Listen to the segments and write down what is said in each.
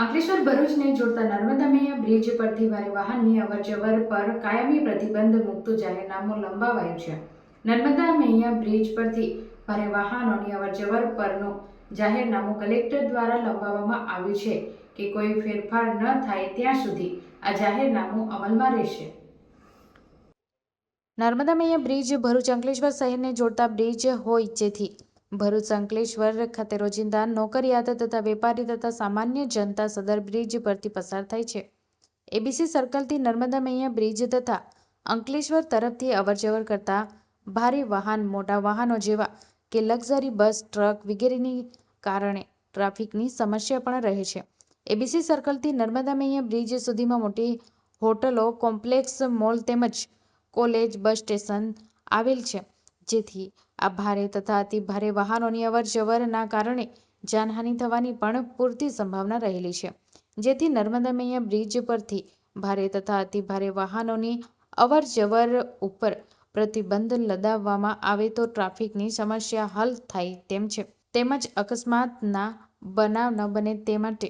અંકલેશ્વર ભરૂચને જોડતા નર્મદા બ્રિજ પરથી ભારે વાહનની અવરજવર પર કાયમી પ્રતિબંધ મૂકતું જાહેરનામું લંબાવાયું છે. નર્મદા મૈયા બ્રિજ પરથી ભારે વાહનોની અવરજવર પરનું જાહેરનામું કલેક્ટર દ્વારા લંબાવવામાં આવ્યું છે કે કોઈ ફેરફાર ન થાય ત્યાં સુધી આ જાહેરનામું અમલમાં રહેશે. નર્મદા મૈયા બ્રિજ ભરૂચ અંકલેશ્વર શહેરને જોડતા બ્રિજ હોય જેથી ભરૂચ અંકલેશ્વર ખાતે રોજિંદા નોકરિયાત તથા વેપારી તથા સામાન્ય જનતા સદર બ્રિજ પરથી પસાર થાય છે. એબીસી સર્કલથી નર્મદા મૈયા બ્રિજ તથા અંકલેશ્વર તરફથી અવરજવર કરતા ભારે વાહન, મોટા વાહનો જેવા કે લક્ઝરી બસ, ટ્રક વગેરેની કારણે ટ્રાફિકની સમસ્યા પણ રહે છે. એબીસી સર્કલથી નર્મદા મૈયા બ્રિજ સુધીમાં મોટી હોટલો, કોમ્પ્લેક્સ મોલ તેમજ કોલેજ, બસ સ્ટેશન આવેલ છે, જેથી આ ભારે તથા અતિ ભારે વાહનોની અવર જવરના કારણે જાનહાનિ થવાની પણ પૂરતી સંભાવના રહેલી છે. જેથી નર્મદા મૈયા બ્રિજ પરથી ભારે તથા અતિ ભારે વાહનોની અવર જવર ઉપર પ્રતિબંધ લદાવવામાં આવે તો ટ્રાફિકની સમસ્યા હલ થાય તેમ છે. તેમજ અકસ્માતના બનાવ ન બને તે માટે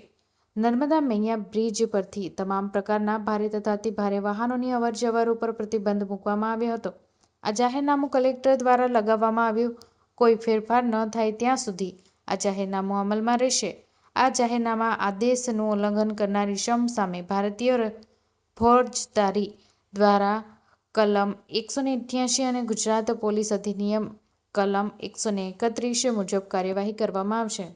નર્મદા મૈયા બ્રિજ પરથી તમામ પ્રકારના ભારે તથા અતિ ભારે વાહનોની અવર જવર ઉપર પ્રતિબંધ મૂકવામાં આવ્યો હતો. આ જાહેરનામું કલેક્ટર દ્વારા લગાવવામાં આવ્યું. કોઈ ફેરફાર ન થાય ત્યાં સુધી આ જાહેરનામું અમલમાં રહેશે. આ જાહેરનામા આદેશનું ઉલ્લંઘન કરનારી શમ સામે ભારતીય ફોજદારી દ્વારા કલમ એકસો ને અને ગુજરાત પોલીસ અધિનિયમ કલમ એકસો એકત્રીસ મુજબ કાર્યવાહી કરવામાં આવશે.